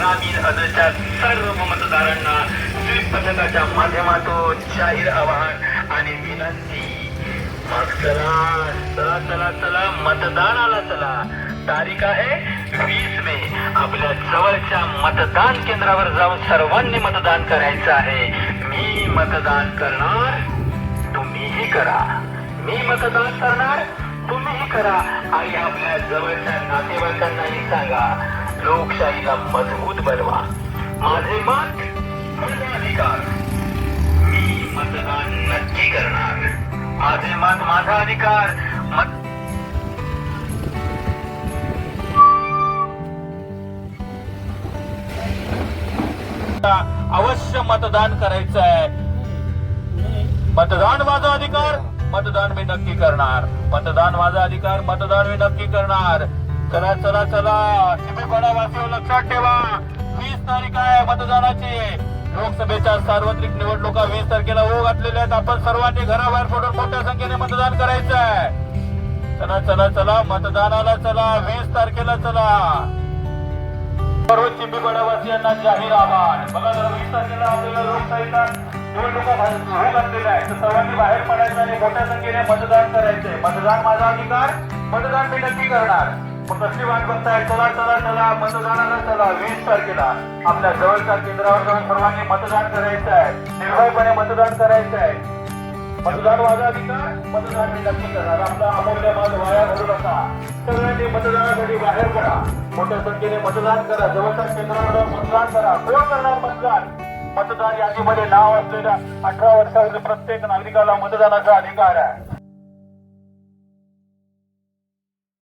ग्रामीण अदरच्या सर्व मतदारांना स्वीप पथकाच्या माध्यमातून जाहीर आवाहन आणि विनंती. मग चला चला चला चला मतदानाला चला. तारीख आहे वीस मे. आपल्या जवळच्या मतदान केंद्रावर जाऊन सर्वांनी मतदान करायचं आहे. मी मतदान करणार तुम्हीही करा. मी मतदान करणार तुम्हीही करा. आणि आपल्या जवळच्या नातेवाईकांनाही सांगा. लोकशाहीला मजबूत बनवा. माझे मत माझा अधिकार. मी मतदान नक्की करणार. माझे मत माझा अधिकार. मत अवश्य मतदान करायचं आहे. मतदान माझा अधिकार मतदान मी नक्की करणार. मतदान माझा अधिकार मतदान मी नक्की करणार. चला चला चला. चिपळपाडा वासिव लक्षात ठेवा. वीस तारीख आहे मतदानाची. लोकसभेच्या सार्वत्रिक निवडणुका वीस तारखेला हो घातलेल्या आहेत. आपण सर्वांनी घराबाहेर पडून मोठ्या संख्येने मतदान करायचं आहे चला चला चला. मतदानाला चला. वीस तारखेला चला. सर्व चिंबीपाडावासियांना जाहीर आव्हान बघा जरा वीस तारखेला आपल्याला लोकशाहीचा निवडणुका भा- घातलेल्या आहे सर्वांनी बाहेर पडायचं आणि मोठ्या संख्येने मतदान करायचंय. मतदान माझा अधिकार मतदान मी नक्की करणार. मग कसली वाट बघताय? चला चला चला मतदानाला चला वीस तारखेला. आपल्या जवळच्या केंद्रावर जाऊन सर्वांनी मतदान करायचं आहे. निर्भयपणे मतदान करायचं आहे. मतदान माझा अधिकार मतदान मी नक्की करणार आपला अमूल्य मत वाया घालू नका. सगळ्यांनी मतदानासाठी बाहेर पडा. मोठ्या संख्येने मतदान करा. जवळच्या केंद्रावर जाऊन मतदान करा. कोण करणार मतदान? मतदार यादीमध्ये नाव असलेल्या अठरा वर्षावरील प्रत्येक नागरिकाला मतदानाचा अधिकार आहे.